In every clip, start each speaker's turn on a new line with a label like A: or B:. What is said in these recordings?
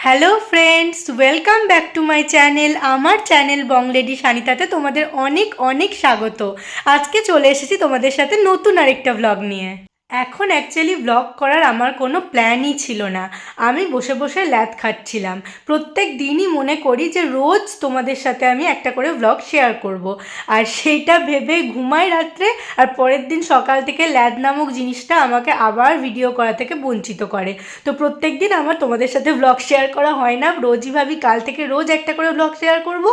A: Hello friends welcome back to my channel আমার channel বংলেডি সানিতাতে তোমাদের অনেক অনেক স্বাগত। আজকে চলে এসেছি তোমাদের সাথে নতুন আরেকটা ব্লগ নিয়ে। এখন অ্যাকচুয়ালি ব্লগ করার আমার কোনো প্ল্যানই ছিল না। আমি বসে বসে ল্যাদ খাচ্ছিলাম। প্রত্যেক দিনই মনে করি যে রোজ তোমাদের সাথে আমি একটা করে ব্লগ শেয়ার করব। আর সেইটা ভেবে ঘুমাই রাত্রে আর পরের দিন সকাল থেকে ল্যাদ নামক জিনিসটা আমাকে আবার ভিডিও করা থেকে বঞ্চিত করে। তো প্রত্যেক দিন আমার তোমাদের সাথে ব্লগ শেয়ার করা হয় না। রোজই ভাবি কাল থেকে রোজ একটা করে ব্লগ শেয়ার করব।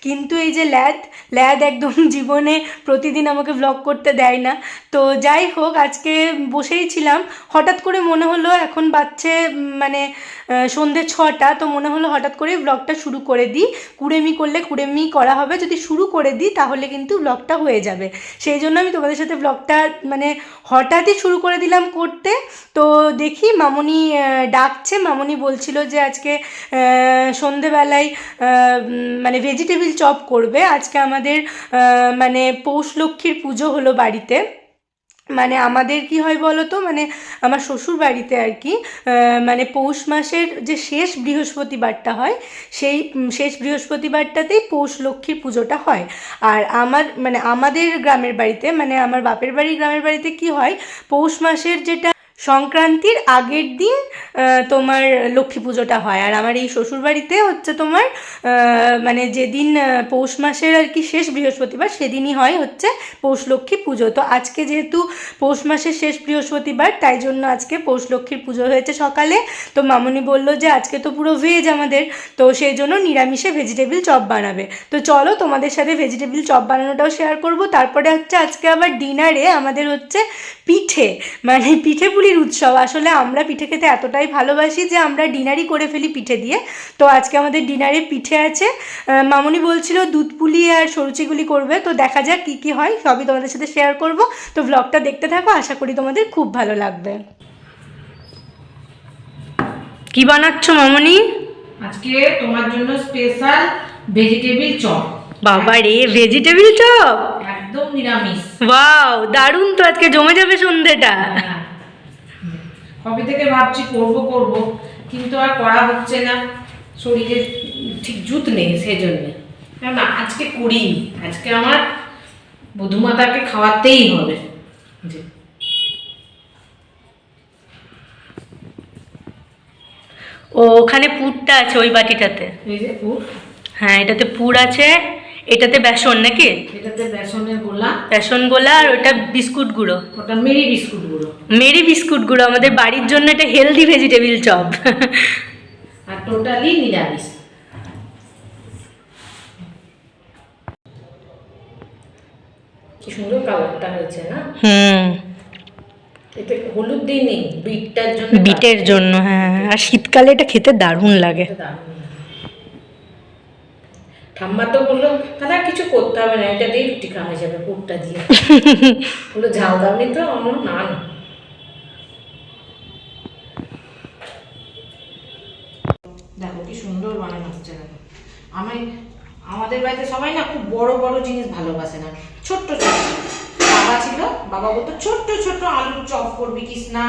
A: কিন্তু এই যে ল্যাদ ল্যাদ একদম জীবনে প্রতিদিন আমাকে ব্লগ করতে দেয় না। তো যাই হোক, আজকে বসেই ছিলাম। হঠাৎ করে মনে হলো এখন বাচ্চে মানে সন্ধে ছটা, তো মনে হলো হঠাৎ করে ব্লগটা শুরু করে দিই। কুড়েমি করলে কুড়েমি করা হবে। যদি শুরু করে দিই, তাহলে কিন্তু ব্লগটা হয়ে যাবে। সেই জন্য আমি তোমাদের সাথে ব্লগটা মানে হঠাৎই শুরু করে দিলাম করতে। তো দেখি মামনি ডাকছে। মামনি বলছিল যে আজকে সন্ধেবেলায় মানে ভেজিটেবিল চপ করবে। আজকে আমাদের মানে পৌষ লক্ষ্মীর পুজো হলো বাড়িতে। মানে আমাদের কি হয় বলো তো মানে আমার শ্বশুর বাড়িতে আর কি মানে পৌষ মাসের যে শেষ বৃহস্পতিবারটা হয়, সেই শেষ বৃহস্পতিবারটাতেই পৌষ লক্ষ্মীর পুজোটা হয়। আর আমার মানে আমাদের গ্রামের বাড়িতে মানে আমার বাপের বাড়ি, গ্রামের বাড়িতে কি হয়, পৌষ মাসের যেটা সংক্রান্তির আগের দিন তোমার লক্ষ্মী পুজোটা হয়। আর আমার এই শ্বশুরবাড়িতে হচ্ছে তোমার মানে যেদিন পৌষ মাসের আর কি শেষ বৃহস্পতিবার, সেদিনই হয় হচ্ছে পৌষ লক্ষ্মী পুজো। তো আজকে যেহেতু পৌষ মাসের শেষ বৃহস্পতিবার, তাই জন্য আজকে পৌষ লক্ষ্মীর পুজো হয়েছে সকালে। তো মামনি বলল যে, আজকে তো পুরো ভেজ আমাদের। তো সেই জন্য নিরামিষে ভেজিটেবিল চপ বানাবে। তো চলো তোমাদের সাথে ভেজিটেবিল চপ বানানোটাও শেয়ার করব। তারপরে হচ্ছে আজকে আবার ডিনারে আমাদের হচ্ছে পিঠে। মানে পিঠে পুলির উৎসব। আসলে আমরা পিঠে খেতে এতটাই ভালোবাসি যে আমরা ডিনারই করে ফেলি পিঠে দিয়ে। তো আজকে আমাদের ডিনারে পিঠে আছে। মামনি বলছিল দুধ পুলি আর সরুচিগুলি করবে। তো দেখা যাক কী কী হয়। সবই তোমাদের সাথে শেয়ার করব। তো ব্লগটা দেখতে থাকো। আশা করি তোমাদের খুব ভালো লাগবে। কি বানাচ্ছ মামনি?
B: আজকে তোমার জন্য স্পেশাল ভেজিটেবিল চপ
A: বাবা রে ভেজিটেবিল চপ
B: একদম নিরামিষ।
A: ওয়াও দারুণ তো আজকে। জমে যাবে সন্ধেটা।
B: হ্যাঁ। কবে থেকে ভাবছি করব করব। কিন্তু আর করা হচ্ছে না। শরীরে ঠিক জুত নেই সেজন্য। না আজকে করি আজকে আমার বধুমাতাকে খাওয়াতেই হবে। জি।
A: ও ওখানে পুরটা আছে ওই বাটিটাতে?
B: এই যে পুর।
A: হ্যাঁ এটাতে পুর আছে। এটাতে বেসন নাকি?
B: এটাতে বেসনের গোলা।
A: বেসন গোলা আর ওটা বিস্কুট গুঁড়ো।
B: ওটা মেরি বিস্কুট গুঁড়ো।
A: মেরি বিস্কুট গুঁড়ো আমাদের বাড়ির জন্য এটা হেলদি ভেজিটেবিল চপ
B: আর টোটালি নিরামিষ। কি সুন্দর কালারটা হয়েছে না?
A: হুম।
B: এতে হলুদ দিই নেই বিটটার জন্য
A: বিটের জন্য হ্যাঁ আর শীতকালে এটা খেতে দারুণ লাগে।
B: ঠাম্মা তো বলল তাহলে আর কিছু করতে হবে না এটা দিয়ে রুটি খাওয়া হয়ে যাবে পুরটা দিয়ে। বলল ঝাল দাওনি তো আমার না না দেখো কি সুন্দর বানানো হচ্ছে আমি আমাদের বাড়িতে সবাই না খুব বড় বড় জিনিস ভালোবাসে না। ছোট্ট ছোট্ট। বাবা ছিল, বাবা বলতো, ছোট্ট ছোট্ট আলুর চপ করবি কিস না?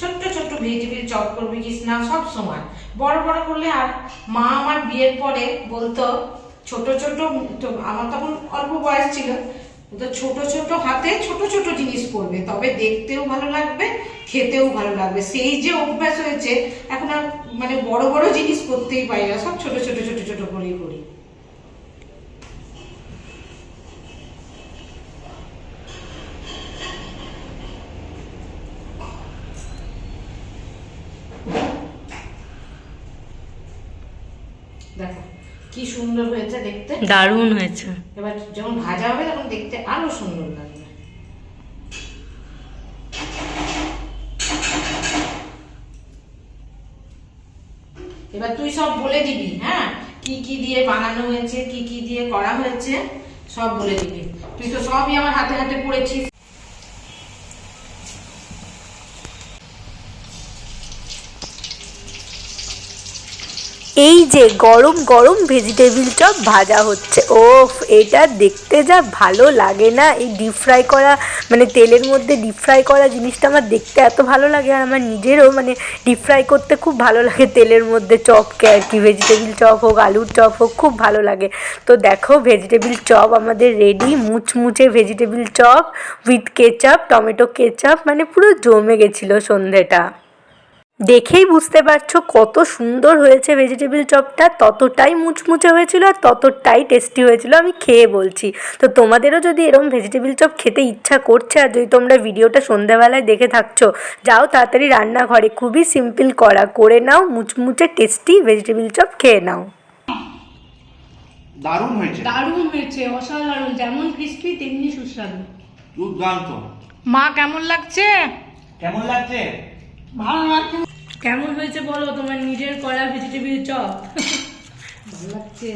B: ছোট্ট ছোট্ট ভেজিটেবিল চপ করবি কিস না? সব সময়। বড় বড় করলে আর মা আমার বিয়ের পরে বলতো, ছোট ছোট আমার তখন অল্প বয়স ছিল। তো ছোট ছোট হাতে ছোট ছোট জিনিস করবে। তবে দেখতেও ভালো লাগবে, খেতেও ভালো লাগবে। সেই যে অভ্যাস হয়েছে, এখন আর মানে বড় বড় জিনিস করতেই পারি না সব ছোট ছোট ছোট ছোট করেই করি। দেখো কি সুন্দর হয়েছে দেখতে।
A: দারুণ হয়েছে।
B: এবার যখন ভাজা হবে তখন দেখতে আরও সুন্দর লাগবে। এবার তুই সব বলে দিবি হ্যাঁ? কি কি দিয়ে বানানো হয়েছে, কি কি দিয়ে করা হয়েছে, সব বলে দিবি। তুই তো সবই আমার হাতে হাতে পড়েছিস।
A: এই যে গরম গরম ভেজিটেবিল চপ ভাজা হচ্ছে, ওফ, এটা দেখতে যা ভালো লাগে না। এই ডিপ ফ্রাই করা মানে তেলের মধ্যে ডিপ ফ্রাই করা জিনিসটা আমার দেখতে এত ভালো লাগে আর আমার নিজেরও মানে ডিপ ফ্রাই করতে খুব ভালো লাগে তেলের মধ্যে চপকে আর কি। ভেজিটেবিল চপ হোক, আলুর চপ হোক, খুব ভালো লাগে। তো দেখো ভেজিটেবিল চপ আমাদের রেডি মুচমুচে vegetable chop with ketchup tomato ketchup মানে পুরো জমে গেছিল সন্ধেটা। দেখেই বুঝতে পারছ কত সুন্দর হয়েছে ভেজিটেবিল চপটা ততটাই মুচমুচে হয়েছিল আর ততটাই টেস্টি হয়েছিল আমি খেয়ে বলছি। তো তোমাদেরও যদি এরকম ভেজিটেবিল চপ খেতে ইচ্ছা করছে আর যদি তোমরা ভিডিওটা সন্ধ্যাবেলায় দেখে থাকছো যাও তাড়াতাড়ি রান্নাঘরে খুবই সিম্পল করা করে নাও মুচমুচে টেস্টি ভেজিটেবিল চপ খেয়ে নাও।
C: দারুণ হয়েছে।
A: দারুণ হয়েছে অসাধারণ যেমন ক্রিস্পি তেমনি সুস্বাদু।
C: দুর্দান্ত।
B: মা কেমন লাগছে?
C: কেমন লাগছে?
B: ভালো
A: হয়েছে বলো তোমার নিজের করা ভেজিটেবিল চপ
B: ভালো লাগছে।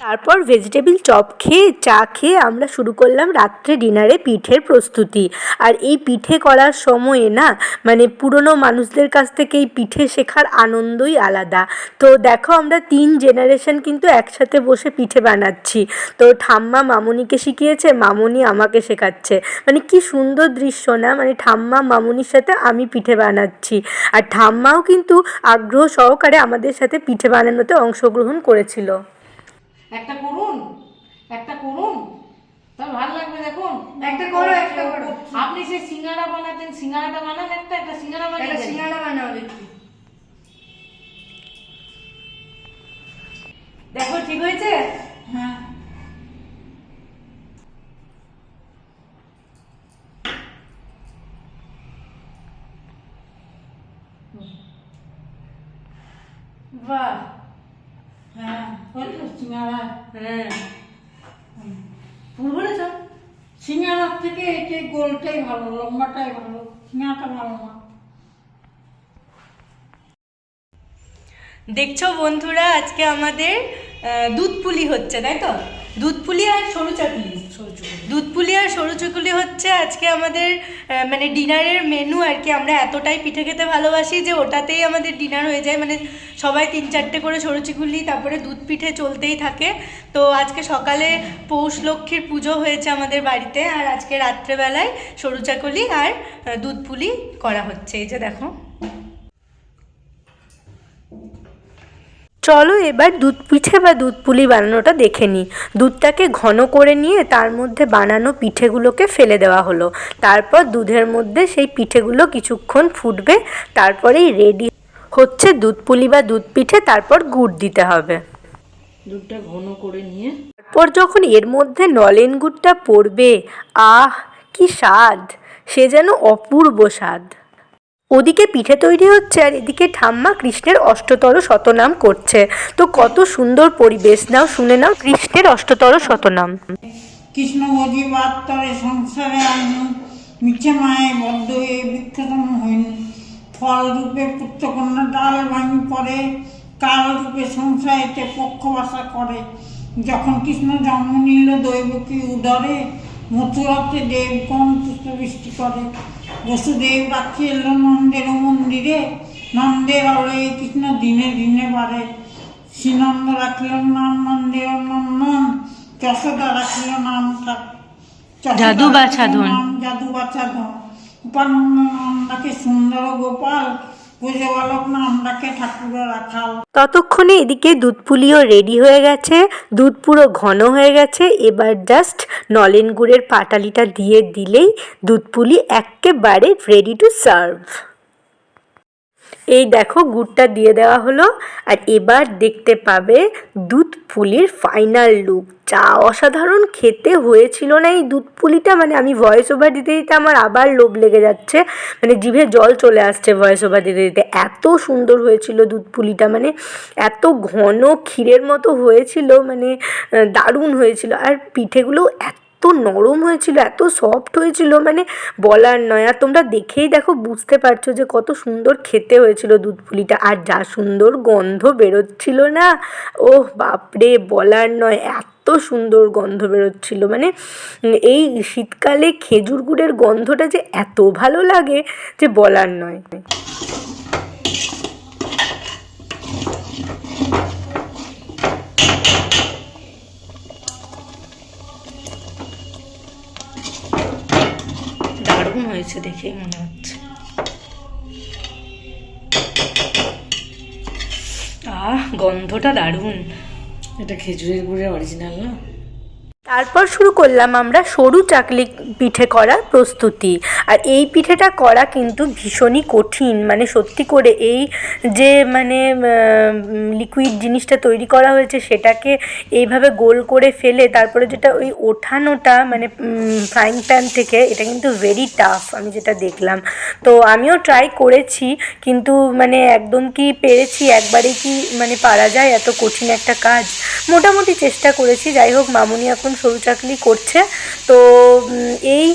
A: তারপর ভেজিটেবিল চপ খেয়ে, চা খেয়ে আমরা শুরু করলাম রাত্রে ডিনারে পিঠের প্রস্তুতি। আর এই পিঠে করার সময়ে না মানে পুরনো মানুষদের কাছ থেকে এই পিঠে শেখার আনন্দই আলাদা। তো দেখো আমরা তিন জেনারেশন কিন্তু একসাথে বসে পিঠে বানাচ্ছি। তো ঠাম্মা মামুনিকে শিখিয়েছে, মামুনি আমাকে শেখাচ্ছে। মানে কি সুন্দর দৃশ্য না মানে ঠাম্মা মামুনির সাথে আমি পিঠে বানাচ্ছি। আর ঠাম্মাও কিন্তু আগ্রহ সহকারে আমাদের সাথে পিঠে বানানোতে অংশগ্রহণ করেছিল।
B: একটা করুন একটা করুন। তা ভালো লাগবে দেখুন।
A: একটা করো, একটা করো।
B: আপনি সেই সিঙ্গারা বানাতেন সিঙ্গারাটা বানান একটা একটা সিঙ্গারা বানিয়ে
A: একটা
B: দেন।
A: সিঙ্গাড়া বানাও দেখি দেখো ঠিক হয়েছে?
B: হ্যাঁ।
A: বাহ।
B: সিঙ্গারা
A: হ্যাঁ। ভুল বলেছ
B: সিঙ্গারার থেকে একে গোলটাই ভালো লম্বাটাই ভালো সিঙ্গারাটা ভালো না।
A: দেখছ বন্ধুরা আজকে আমাদের দুধ পুলি হচ্ছে তাই তো? দুধ পুলি আর সরু চাকুলি দুধ পুলি আর সরু চকুলি হচ্ছে আজকে আমাদের মানে ডিনারের মেনু আর কি। আমরা এতটাই পিঠে খেতে ভালোবাসি যে ওটাতেই আমাদের ডিনার হয়ে যায়। মানে সবাই তিন চারটে করে সরু চকুলি তারপরে দুধ পিঠে চলতেই থাকে। তো আজকে সকালে পৌষ লক্ষ্মীর পুজো হয়েছে আমাদের বাড়িতে। আর আজকে রাত্রেবেলায় সরু চাকুলি আর দুধপুলি করা হচ্ছে। এই যে দেখো। চলো এবার দুধ পিঠে বা দুধ পুলি বানানোটা দেখে নিই। দুধটাকে ঘন করে নিয়ে তার মধ্যে বানানো পিঠেগুলোকে ফেলে দেওয়া হলো। তারপর দুধের মধ্যে সেই পিঠেগুলো কিছুক্ষণ ফুটবে তারপরেই রেডি হচ্ছে দুধ পুলি বা দুধ পিঠে তারপর গুড় দিতে হবে।
B: দুধটা ঘন করে নিয়ে
A: তারপর যখন এর মধ্যে নলেন গুড়টা পড়বে আহ কি স্বাদ! সে যেন অপূর্ব স্বাদ। ওদিকে পিঠে তৈরি হচ্ছে আর এদিকে ঠাম্মা কৃষ্ণের অষ্টতর শতনাম করছে। তো কত সুন্দর পরিবেশ। নাও, শুনে নাও কৃষ্ণের অষ্টতর শতনাম।
D: কৃষ্ণ অজিবাদ তরে সংসারে আইন, মিছে মায়ে বদ্ধ হয়ে বিক্ষতম হইন। ফল রূপে পুত্রকন্যা ডাল ভাঙি পড়ে কাল রূপে সংসারেতে পক্ষবাসা করে। যখন কৃষ্ণ জন্ম নিল, দৈবকী উদরে, মথুরাতে দেবগণ পুষ্পবৃষ্টি করে। বসুদেব রাখি এলো নন্দের মন্দিরে। নন্দের আলোয় কৃষ্ণ দিনে দিনে বাড়ে। শ্রীনন্দ রাখিল নাম নন্দের নন্দন যশোদা রাখিল নাম
A: জাদু বাছা ধন।
D: জাদু বাছা ধন উপানন্দ সুন্দর গোপাল।
A: ততক্ষণে এদিকে দুধ পুলিও রেডি হয়ে গেছে। দুধ পুরো ঘন হয়ে গেছে। এবার জাস্ট নলেন গুড়ের পাটালিটা দিয়ে দিলেই দুধ পুলি একেবারে রেডি টু সার্ভ এই দেখো গুড়টা দিয়ে দেওয়া হলো আর এবার দেখতে পাবে দুধ পুলির ফাইনাল লুক যা অসাধারণ খেতে হয়েছিল না এই দুধ পুলিটা মানে আমি ভয়েস ওভার দিতে দিতে আমার আবার লোভ লেগে যাচ্ছে। মানে জিভে জল চলে আসছে ভয়েস ওভার দিতে দিতে। এত সুন্দর হয়েছিল দুধ পুলিটা মানে এত ঘন ক্ষীরের মতো হয়েছিল মানে দারুণ হয়েছিল। আর পিঠেগুলো এত নরম হয়েছিল, এত সফট হয়েছিল মানে বলার নয়। আর তোমরা দেখেই দেখো, বুঝতে পারছ যে কত সুন্দর খেতে হয়েছিল দুধ পুলিটা। আর যা সুন্দর গন্ধ বেরোচ্ছিল না ও বাপরে, বলার নয়, এত সুন্দর গন্ধ বেরোচ্ছিল। মানে এই শীতকালে খেজুর গুড়ের গন্ধটা যে এত ভালো লাগে যে বলার নয়। হয়েছে দেখেই মনে হচ্ছে। আহ গন্ধটা দারুণ।
B: এটা খেজুরের গুড়ের অরিজিনাল না?
A: তারপর শুরু করলাম আমরা সরু চাকলি পিঠে করার প্রস্তুতি। আর এই পিঠেটা করা কিন্তু ভীষণই কঠিন। মানে সত্যি করে এই যে মানে লিকুইড জিনিসটা তৈরি করা হয়েছে সেটাকে এইভাবে গোল করে ফেলে, তারপরে যেটা ওই ওঠানোটা মানে ফ্রাইং প্যান থেকে, এটা কিন্তু ভেরি টাফ আমি যেটা দেখলাম। তো আমিও ট্রাই করেছি, কিন্তু মানে একদম কি পেরেছি, একবারে কি মানে পারা যায় এত কঠিন একটা কাজ? মোটামুটি চেষ্টা করেছি, যাই হোক, মামুনি এখন সরু চাকলি করছে। তো এই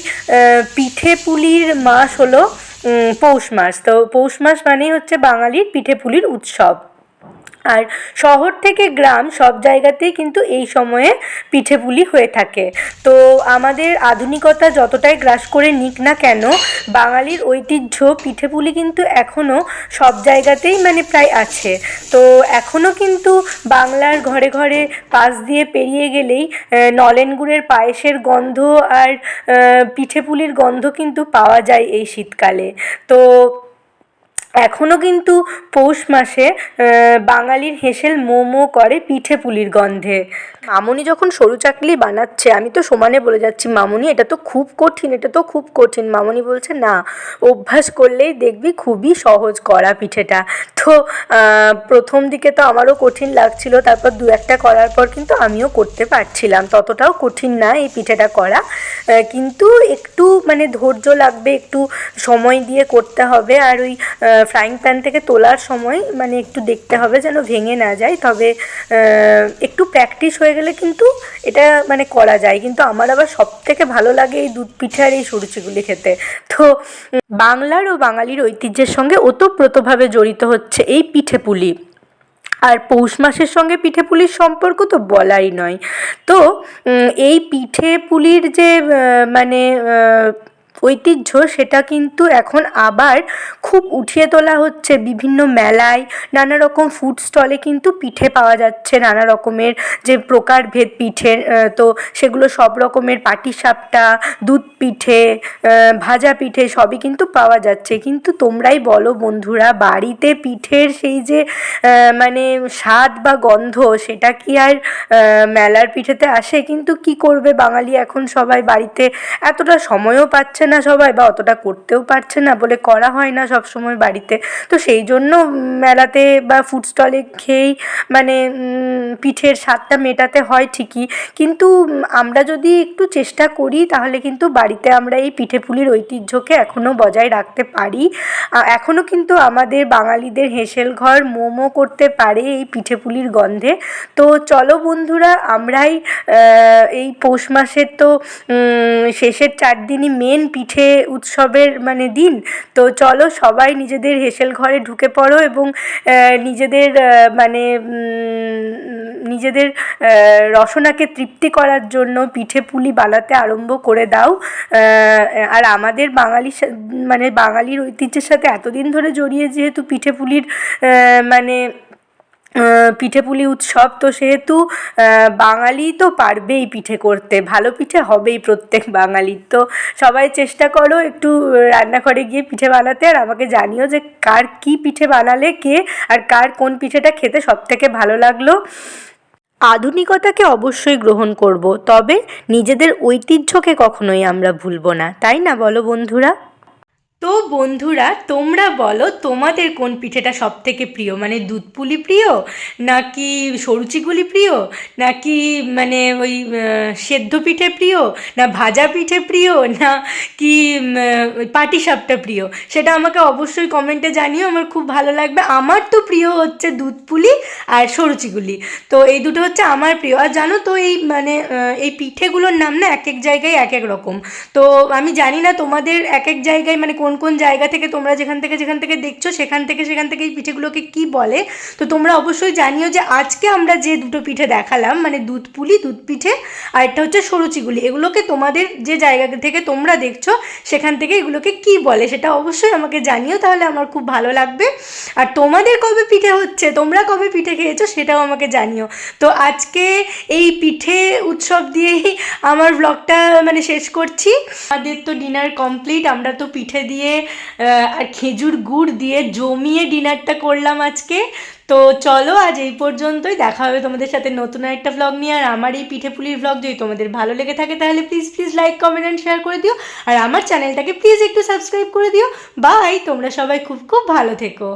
A: পিঠে পিঠে পুলির মাস হলো পৌষ মাস। তো পৌষ মাস মানেই হচ্ছে বাঙালির পিঠে পুলির উৎসব। আর শহর থেকে গ্রাম সব জায়গাতেই কিন্তু এই সময়ে পিঠে পুলি হয়ে থাকে। তো আমাদের আধুনিকতা যতটাই গ্রাস করে নিক না কেন বাঙালির ঐতিহ্য পিঠে পুলি কিন্তু এখনও সব জায়গাতেই মানে প্রায় আছে। তো এখনও কিন্তু বাংলার ঘরে ঘরে পাশ দিয়ে পেরিয়ে গেলেই নলেন গুড়ের পায়েসের গন্ধ আর আহ, পিঠে পুলির গন্ধ কিন্তু পাওয়া যায় এই শীতকালে। তো এখনও কিন্তু পৌষ মাসে বাঙালির হেসেল মোমো করে পিঠে পুলির গন্ধে। মামনি যখন সরু চাকলি বানাচ্ছে, আমি তো সমানে বলে যাচ্ছি, মামুনি, এটা তো খুব কঠিন, এটা তো খুব কঠিন। মামুনি বলছে, না, অভ্যাস করলেই দেখবি খুবই সহজ করা পিঠেটা। তো প্রথম দিকে তো আমারও কঠিন লাগছিল, তারপর দু একটা করার পর কিন্তু আমিও করতে পারছিলাম, ততটাও কঠিন না এই পিঠেটা করা। কিন্তু একটু মানে ধৈর্য লাগবে, একটু সময় দিয়ে করতে হবে, আর ওই ফ্রাইং প্যান থেকে তোলার সময় মানে একটু দেখতে হবে যেন ভেঙে না যায়। তবে একটু প্র্যাকটিস হয়ে গেলে কিন্তু এটা মানে করা যায়। কিন্তু আমার আবার সব থেকে ভালো লাগে এই দুধ পিঠে আর এই সরুচিগুলি খেতে। তো বাংলার ও বাঙালির ঐতিহ্যের সঙ্গে ওতপ্রোতভাবে জড়িত হচ্ছে এই পিঠে পুলি। আর পৌষ মাসের সঙ্গে পিঠে পুলির সম্পর্ক তো বলাই নয়। তো এই পিঠে পুলির যে মানে ঐতিহ্য সেটা কিন্তু এখন আবার খুব উঠিয়ে তোলা হচ্ছে। বিভিন্ন মেলায় নানা রকম ফুড স্টলে কিন্তু পিঠে পাওয়া যাচ্ছে নানা রকমের যে প্রকারভেদ পিঠের তো সেগুলো সব রকমের পাটিসাপটা, দুধ পিঠে ভাজা পিঠে সবই কিন্তু পাওয়া যাচ্ছে। কিন্তু তোমরাই বলো বন্ধুরা, বাড়িতে পিঠের সেই যে মানে স্বাদ বা গন্ধ সেটা কি আর মেলার পিঠেতে আসে? কিন্তু কি করবে বাঙালি এখন সবাই বাড়িতে? এতটা সময়ও পাচ্ছে না। সবাই বা অতটা করতেও পারছে না বলে করা হয় না সব সময় বাড়িতে। তো সেই জন্য মেলাতে বা ফুড স্টলে খেয়েই মানে পিঠের স্বাদটা মেটাতে হয় ঠিকই। কিন্তু আমরা যদি একটু চেষ্টা করি তাহলে কিন্তু বাড়িতে আমরা এই পিঠে পুলির ঐতিহ্যকে এখনও বজায় রাখতে পারি। এখনও কিন্তু আমাদের বাঙালিদের হেসেল ঘর মোমো করতে পারে এই পিঠে পুলির গন্ধে। তো চলো বন্ধুরা, আমরাই এই পৌষ মাসের তো শেষের চার দিনই মেন পিঠে উৎসবের মানে দিন। তো চলো সবাই নিজেদের হেসেল ঘরে ঢুকে পড়ো এবং নিজেদের মানে নিজেদের রসনাকে তৃপ্তি করার জন্য পিঠে পুলি বানাতে আরম্ভ করে দাও। আর আমাদের বাঙালির মানে বাঙালির ঐতিহ্যের সাথে এতদিন ধরে জড়িয়ে যেহেতু পিঠে পুলির মানে পিঠেপুলি উৎসব তো সেহেতু বাঙালি তো পারবেই পিঠে করতে, ভালো পিঠে হবেই প্রত্যেক বাঙালির। তো সবাই চেষ্টা করো একটু রান্নাঘরে গিয়ে পিঠে বানাতে, আর আমাকে জানিও যে কার কী পিঠে বানালে কে, আর কার কোন পিঠেটা খেতে সব থেকে ভালো লাগল। আধুনিকতাকে অবশ্যই গ্রহণ করব, তবে নিজেদের ঐতিহ্যকে কখনোই আমরা ভুলবো না, তাই না বলো বন্ধুরা? তো বন্ধুরা, তোমরা বলো, তোমাদের কোন পিঠেটা সব থেকে প্রিয়? মানে দুধ পুলি প্রিয়? নাকি সরুচিগুলি প্রিয়? নাকি মানে ওই সেদ্ধ পিঠে প্রিয়? না ভাজা পিঠে প্রিয়? না কি পাটিসাপটা প্রিয়? সেটা আমাকে অবশ্যই কমেন্টে জানিও, আমার খুব ভালো লাগবে। আমার তো প্রিয় হচ্ছে দুধ পুলি আর সরুচিগুলি তো এই দুটো হচ্ছে আমার প্রিয়। আর জানো তো, এই মানে এই পিঠেগুলোর নাম না এক এক জায়গায় এক এক রকম। তো আমি জানি না তোমাদের এক এক জায়গায় মানে কোন কোন কোন জায়গা থেকে তোমরা যেখান থেকে যেখান থেকে দেখছ, সেখান থেকে সেখান থেকে এই পিঠেগুলোকে কি বলে, তো তোমরা অবশ্যই জানিও যে আজকে আমরা যে দুটো পিঠে দেখালাম মানে দুধ পুলি, দুধ পিঠে, আর একটা হচ্ছে সরুচিগুলি, এগুলোকে তোমাদের যে জায়গা থেকে তোমরা দেখছ, সেখান থেকে এগুলোকে কি বলে সেটা অবশ্যই আমাকে জানিও, তাহলে আমার খুব ভালো লাগবে। আর তোমাদের কবে পিঠে হচ্ছে, তোমরা কবে পিঠে খেয়েছো, সেটাও আমাকে জানিও। তো আজকে এই পিঠে উৎসব দিয়েই আমার ব্লগটা মানে শেষ করছি। আমাদের তো ডিনার কমপ্লিট আমরা তো পিঠে দিয়ে আহ, আর খেজুর গুড় দিয়ে জমিয়ে ডিনারটা করলাম আজকে। তো চলো আজ এই পর্যন্তই। দেখা হবে তোমাদের সাথে নতুন একটা ভ্লগ নিয়ে। আর আমার এই পিঠে পুলির ব্লগ যদি তোমাদের ভালো লেগে থাকে তাহলে please please like comment and share করে দিও। আর আমার চ্যানেলটাকে প্লিজ একটু সাবস্ক্রাইব করে দিও। বাই তোমরা সবাই খুব খুব ভালো থেকো।